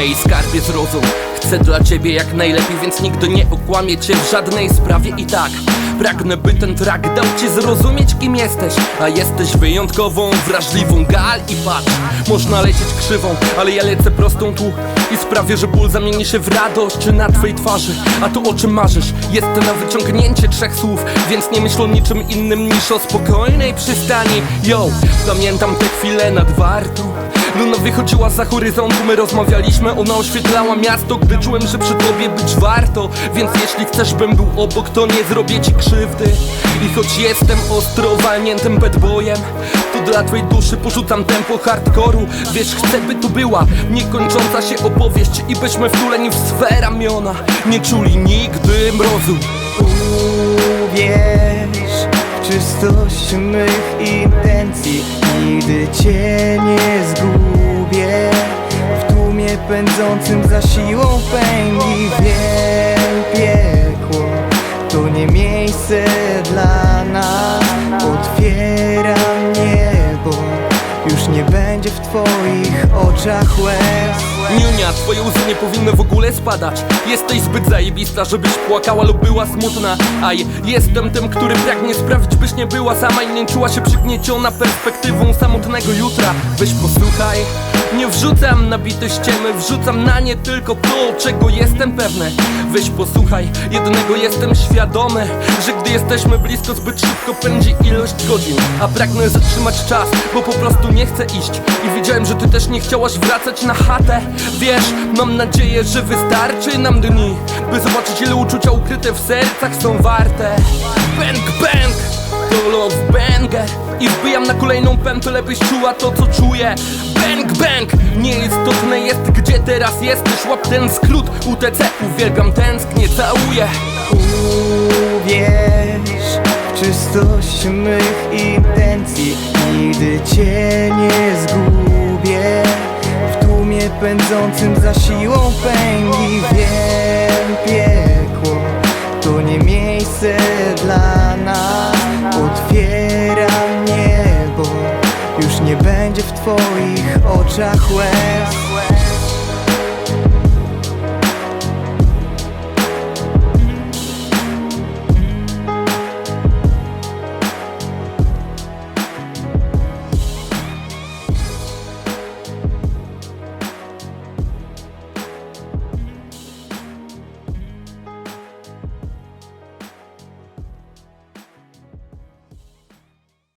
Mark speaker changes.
Speaker 1: Ej, skarbie zrozum. Chcę dla ciebie jak najlepiej, więc nigdy nie okłamię cię w żadnej sprawie. I tak Pragnę by ten track dał ci zrozumieć kim jesteś. A jesteś wyjątkową, wrażliwą gal i patrz Można lecieć krzywą, ale ja lecę prostą tu. I sprawię, że ból zamieni się w radość na twojej twarzy. A to o czym marzysz? Jest na wyciągnięcie trzech słów. Więc nie myśl o niczym innym niż o spokojnej przystani. Yo, pamiętam te chwile nad wartą Luna wychodziła za horyzontu, my rozmawialiśmy Ona oświetlała miasto, gdy czułem, że przy tobie być warto. Więc jeśli chcesz, bym był obok, to nie zrobię ci krzywdy. I choć jestem ostro walniętym bad boyem To dla twojej duszy porzucam tempo hardkoru Wiesz, chcę by tu była niekończąca się opowieść I byśmy wtuleni w swe ramiona Nie czuli nigdy mrozu.
Speaker 2: W czystość mych intencji. Nigdy cię nie zgubię. W tłumie pędzącym za siłą pędzi Wiem, piekło. To nie miejsce dla nas. Otwieram niebo. Już nie będzie w twoich oczach łez
Speaker 1: Twoje łzy nie powinny w ogóle spadać. Jesteś zbyt zajebista, żebyś płakała lub była smutna. Aj, jestem tym, który pragnie sprawić, byś nie była sama I nie czuła się przygnieciona perspektywą samotnego jutra. Weź posłuchaj nie wrzucam na bite ściemy, wrzucam na nie tylko to, czego jestem pewny. Weź posłuchaj, jednego jestem świadomy Że gdy jesteśmy blisko, zbyt szybko pędzi ilość godzin. A pragnę zatrzymać czas, bo po prostu nie chcę iść. I widziałem, że ty też nie chciałaś wracać na chatę. Wiesz, mam nadzieję, że wystarczy nam dni By zobaczyć ile uczucia ukryte w sercach są warte. Bang, bang! To love banger. I wbijam na kolejną pętlę, byś czuła to co czuję Bang, bang! Nieistotne jest gdzie teraz jesteś. Łap ten skrót UTC Uwielbiam, tęsknię, całuję.
Speaker 2: Uwierz w czystość mych intencji. Nigdy cię nie zgubię W tłumie pędzącym za siłą pędzi oczach łez